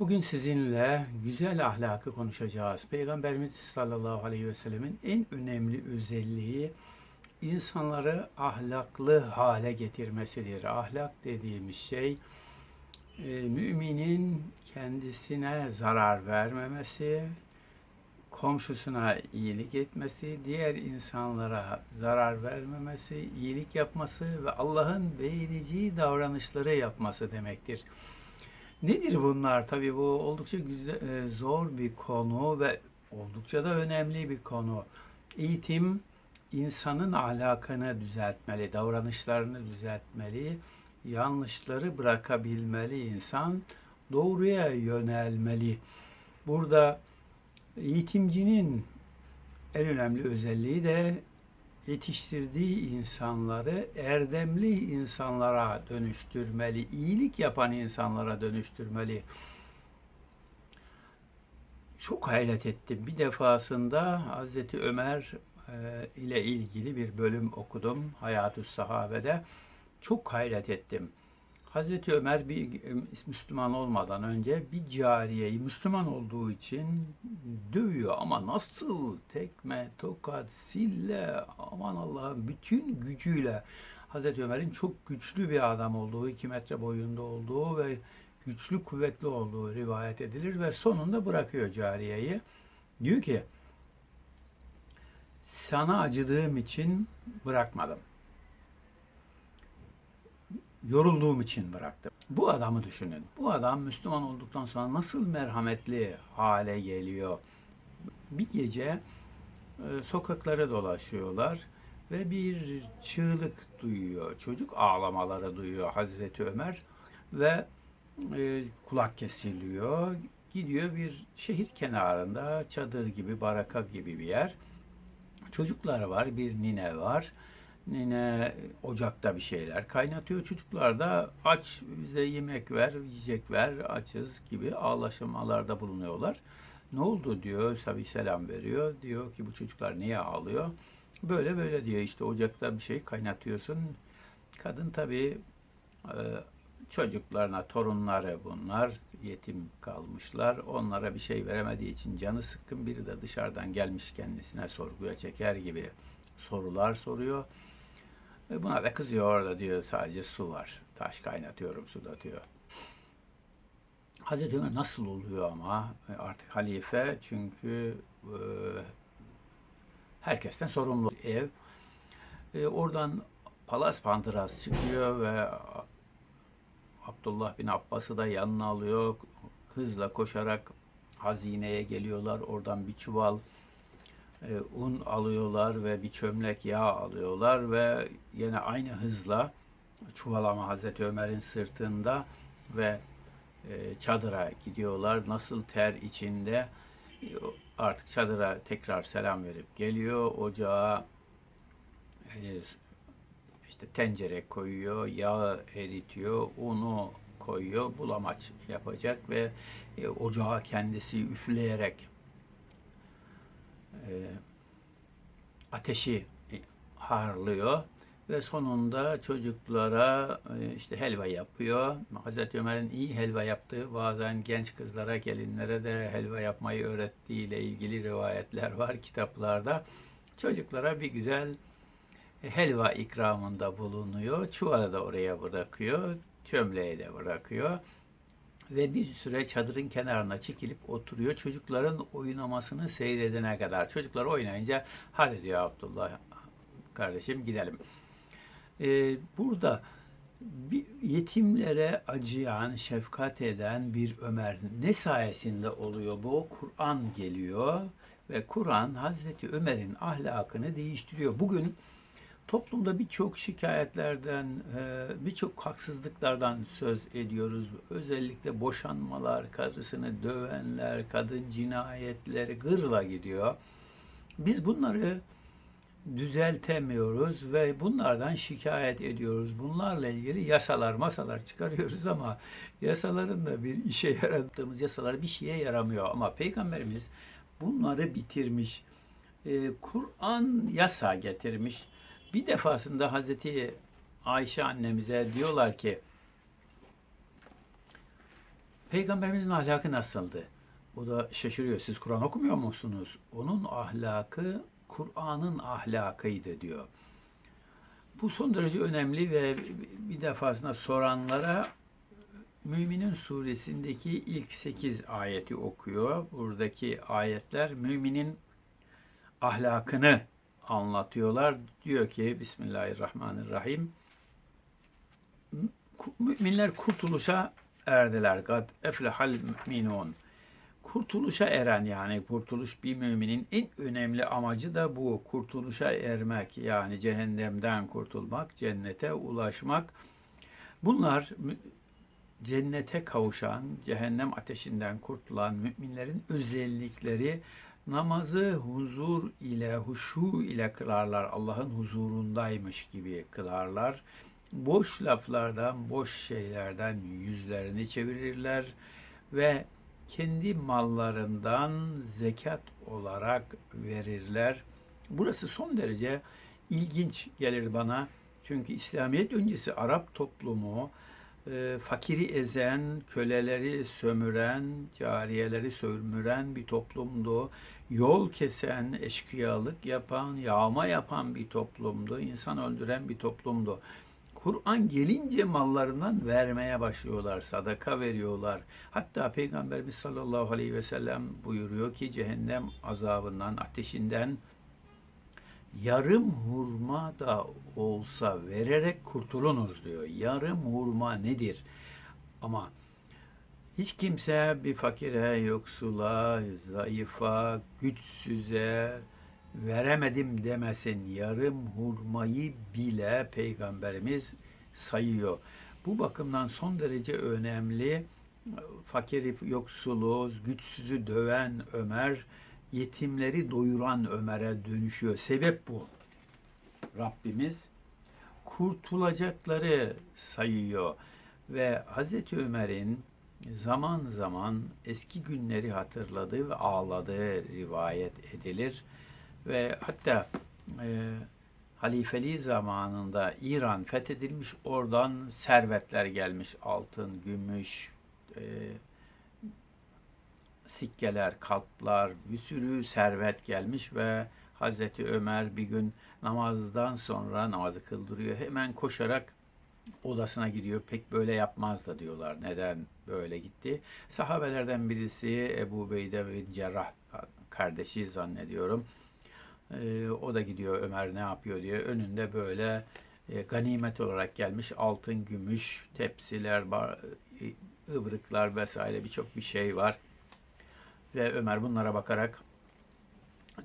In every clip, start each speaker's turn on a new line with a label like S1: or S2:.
S1: Bugün sizinle güzel ahlakı konuşacağız. Peygamberimiz sallallahu aleyhi ve sellemin en önemli özelliği insanları ahlaklı hale getirmesidir. Ahlak dediğimiz şey e, müminin kendisine zarar vermemesi, komşusuna iyilik etmesi, diğer insanlara zarar vermemesi, iyilik yapması ve Allah'ın beğeneceği davranışları yapması demektir. Nedir bunlar? Tabii bu oldukça güzel, e, zor bir konu ve oldukça da önemli bir konu. Eğitim insanın ahlakını düzeltmeli, davranışlarını düzeltmeli, yanlışları bırakabilmeli insan, doğruya yönelmeli. Burada eğitimcinin en önemli özelliği de yetiştirdiği insanları erdemli insanlara dönüştürmeli, iyilik yapan insanlara dönüştürmeli. Çok hayret ettim. Bir defasında Hazreti Ömer e, ile ilgili bir bölüm okudum Hayatü Sahabe'de. Çok hayret ettim. Hazreti Ömer bir Müslüman olmadan önce bir cariyeyi Müslüman olduğu için dövüyor. Ama nasıl? Tekme, tokat, sille aman Allah'ım bütün gücüyle. Hazreti Ömer'in çok güçlü bir adam olduğu, 2 metre boyunda olduğu ve güçlü kuvvetli olduğu rivayet edilir ve sonunda bırakıyor cariyeyi. Diyor ki sana acıdığım için bırakmadım yorulduğum için bıraktım. Bu adamı düşünün. Bu adam Müslüman olduktan sonra nasıl merhametli hale geliyor. Bir gece e, sokaklara dolaşıyorlar ve bir çığlık duyuyor. Çocuk ağlamaları duyuyor Hazreti Ömer ve e, kulak kesiliyor. Gidiyor bir şehir kenarında çadır gibi, baraka gibi bir yer. Çocuklar var, bir nine var Nine ocakta bir şeyler kaynatıyor. Çocuklar da aç bize yemek ver, yiyecek ver, açız gibi ağlaşmalarda bulunuyorlar. Ne oldu diyor, tabi selam veriyor. Diyor ki bu çocuklar niye ağlıyor? Böyle böyle diyor işte ocakta bir şey kaynatıyorsun. Kadın tabi e, çocuklarına, torunları bunlar yetim kalmışlar. Onlara bir şey veremediği için canı sıkkın biri de dışarıdan gelmiş kendisine sorguya çeker gibi sorular soruyor. Ve buna da kızıyor orada diyor sadece su var. Taş kaynatıyorum suda diyor. Hazreti Ömer nasıl oluyor ama e, artık halife çünkü e, herkesten sorumlu ev. E, oradan Palas Pandıras çıkıyor ve Abdullah bin Abbas'ı da yanına alıyor. Hızla koşarak hazineye geliyorlar. Oradan bir çuval e, un alıyorlar ve bir çömlek yağ alıyorlar ve yine aynı hızla çuvalama Hazreti Ömer'in sırtında ve e, çadıra gidiyorlar. Nasıl ter içinde e, artık çadıra tekrar selam verip geliyor. Ocağa işte tencere koyuyor, yağı eritiyor, unu koyuyor, bulamaç yapacak ve ocağa kendisi üfleyerek e, ateşi harlıyor ve sonunda çocuklara e, işte helva yapıyor. Hazreti Ömer'in iyi helva yaptığı, bazen genç kızlara, gelinlere de helva yapmayı öğrettiği ile ilgili rivayetler var kitaplarda. Çocuklara bir güzel e, helva ikramında bulunuyor. Çuvalı da oraya bırakıyor, çömleği de bırakıyor ve bir süre çadırın kenarına çekilip oturuyor. Çocukların oynamasını seyredene kadar. Çocuklar oynayınca hadi diyor Abdullah kardeşim gidelim. Ee, burada bir yetimlere acıyan, şefkat eden bir Ömer ne sayesinde oluyor bu? Kur'an geliyor ve Kur'an Hazreti Ömer'in ahlakını değiştiriyor. Bugün Toplumda birçok şikayetlerden, e, birçok haksızlıklardan söz ediyoruz. Özellikle boşanmalar, karısını dövenler, kadın cinayetleri gırla gidiyor. Biz bunları düzeltemiyoruz ve bunlardan şikayet ediyoruz. Bunlarla ilgili yasalar, masalar çıkarıyoruz ama yasaların da bir işe yarattığımız yasalar bir şeye yaramıyor. Ama Peygamberimiz bunları bitirmiş. Ee, Kur'an yasa getirmiş. Bir defasında Hazreti Ayşe annemize diyorlar ki Peygamberimizin ahlakı nasıldı? O da şaşırıyor. Siz Kur'an okumuyor musunuz? Onun ahlakı Kur'an'ın ahlakıydı diyor. Bu son derece önemli ve bir defasında soranlara Müminin suresindeki ilk 8 ayeti okuyor. Buradaki ayetler müminin ahlakını anlatıyorlar. Diyor ki Bismillahirrahmanirrahim. Müminler kurtuluşa erdiler. Gad eflehal müminun. Kurtuluşa eren yani kurtuluş bir müminin en önemli amacı da bu. Kurtuluşa ermek yani cehennemden kurtulmak, cennete ulaşmak. Bunlar cennete kavuşan, cehennem ateşinden kurtulan müminlerin özellikleri namazı huzur ile, huşu ile kılarlar. Allah'ın huzurundaymış gibi kılarlar. Boş laflardan, boş şeylerden yüzlerini çevirirler ve kendi mallarından zekat olarak verirler. Burası son derece ilginç gelir bana. Çünkü İslamiyet öncesi Arap toplumu e, fakiri ezen, köleleri sömüren, cariyeleri sömüren bir toplumdu. Yol kesen, eşkıyalık yapan, yağma yapan bir toplumdu. insan öldüren bir toplumdu. Kur'an gelince mallarından vermeye başlıyorlar, sadaka veriyorlar. Hatta Peygamberimiz sallallahu aleyhi ve sellem buyuruyor ki cehennem azabından, ateşinden yarım hurma da olsa vererek kurtulunuz diyor. Yarım hurma nedir? Ama hiç kimse bir fakire, yoksula, zayıfa, güçsüze veremedim demesin. Yarım hurmayı bile Peygamberimiz sayıyor. Bu bakımdan son derece önemli. Fakiri, yoksulu, güçsüzü döven Ömer, yetimleri doyuran Ömer'e dönüşüyor. Sebep bu. Rabbimiz kurtulacakları sayıyor ve Hazreti Ömer'in zaman zaman eski günleri hatırladığı ve ağladığı rivayet edilir ve hatta e, halifeliği zamanında İran fethedilmiş oradan servetler gelmiş altın, gümüş, e, sikkeler, kalplar, bir sürü servet gelmiş ve Hazreti Ömer bir gün namazdan sonra namazı kıldırıyor. Hemen koşarak odasına gidiyor. Pek böyle yapmaz da diyorlar. Neden böyle gitti? Sahabelerden birisi Ebu Beyde bin Cerrah kardeşi zannediyorum. Ee, o da gidiyor Ömer ne yapıyor diye. Önünde böyle e, ganimet olarak gelmiş altın, gümüş, tepsiler, bar, e, ıbrıklar vesaire birçok bir şey var. Ve Ömer bunlara bakarak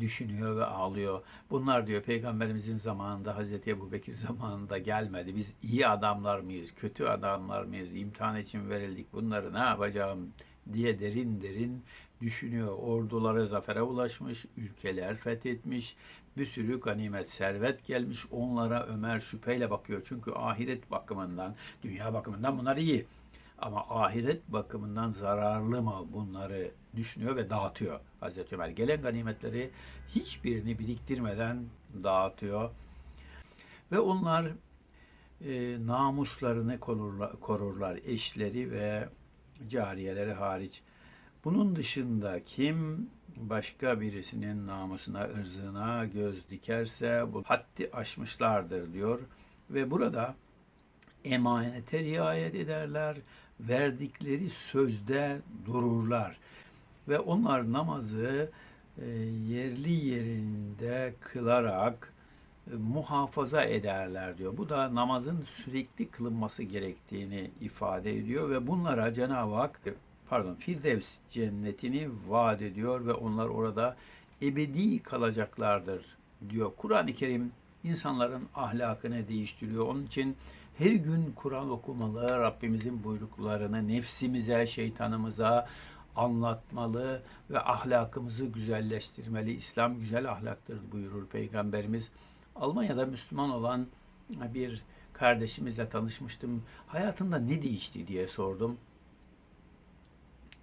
S1: düşünüyor ve ağlıyor. Bunlar diyor peygamberimizin zamanında Hazreti Ebu Bekir zamanında gelmedi. Biz iyi adamlar mıyız, kötü adamlar mıyız, imtihan için verildik bunları ne yapacağım diye derin derin düşünüyor. Ordulara zafere ulaşmış, ülkeler fethetmiş, bir sürü ganimet, servet gelmiş. Onlara Ömer şüpheyle bakıyor. Çünkü ahiret bakımından, dünya bakımından bunlar iyi. Ama ahiret bakımından zararlı mı bunları düşünüyor ve dağıtıyor Hazreti Ömer. Gelen ganimetleri hiçbirini biriktirmeden dağıtıyor. Ve onlar e, namuslarını korurlar, korurlar, eşleri ve cariyeleri hariç. Bunun dışında kim başka birisinin namusuna, ırzına göz dikerse bu haddi aşmışlardır diyor. Ve burada emanete riayet ederler, verdikleri sözde dururlar. Ve onlar namazı e, yerli yerinde kılarak e, muhafaza ederler diyor. Bu da namazın sürekli kılınması gerektiğini ifade ediyor ve bunlara Cenab-ı Hak pardon Firdevs cennetini vaat ediyor ve onlar orada ebedi kalacaklardır diyor. Kur'an-ı Kerim insanların ahlakını değiştiriyor. Onun için her gün Kur'an okumalı, Rabbimizin buyruklarını nefsimize, şeytanımıza anlatmalı ve ahlakımızı güzelleştirmeli. İslam güzel ahlaktır buyurur Peygamberimiz. Almanya'da Müslüman olan bir kardeşimizle tanışmıştım. Hayatında ne değişti diye sordum.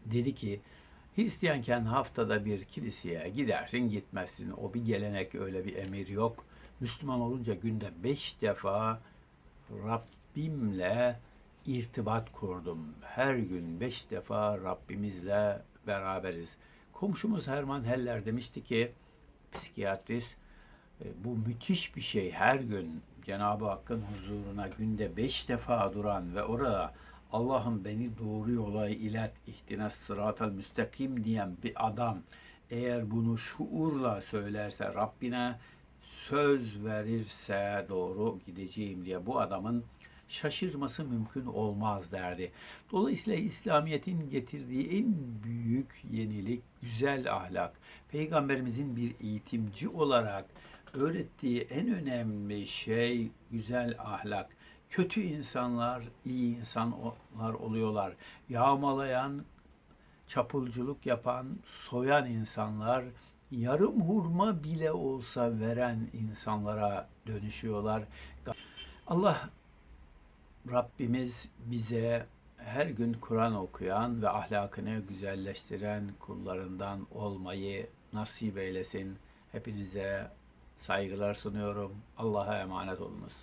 S1: Dedi ki Hristiyanken haftada bir kiliseye gidersin gitmezsin. O bir gelenek öyle bir emir yok. Müslüman olunca günde beş defa Rabbimle irtibat kurdum. Her gün beş defa Rabbimizle beraberiz. Komşumuz Herman Heller demişti ki, psikiyatrist, e, bu müthiş bir şey. Her gün Cenab-ı Hakk'ın huzuruna günde beş defa duran ve orada Allah'ım beni doğru yola ilet, ihtine sıratel müstakim diyen bir adam eğer bunu şuurla söylerse Rabbine söz verirse doğru gideceğim diye bu adamın şaşırması mümkün olmaz derdi. Dolayısıyla İslamiyet'in getirdiği en büyük yenilik güzel ahlak. Peygamberimizin bir eğitimci olarak öğrettiği en önemli şey güzel ahlak. Kötü insanlar iyi insanlar oluyorlar. Yağmalayan, çapulculuk yapan, soyan insanlar yarım hurma bile olsa veren insanlara dönüşüyorlar. Allah Rabbimiz bize her gün Kur'an okuyan ve ahlakını güzelleştiren kullarından olmayı nasip eylesin. Hepinize saygılar sunuyorum. Allah'a emanet olunuz.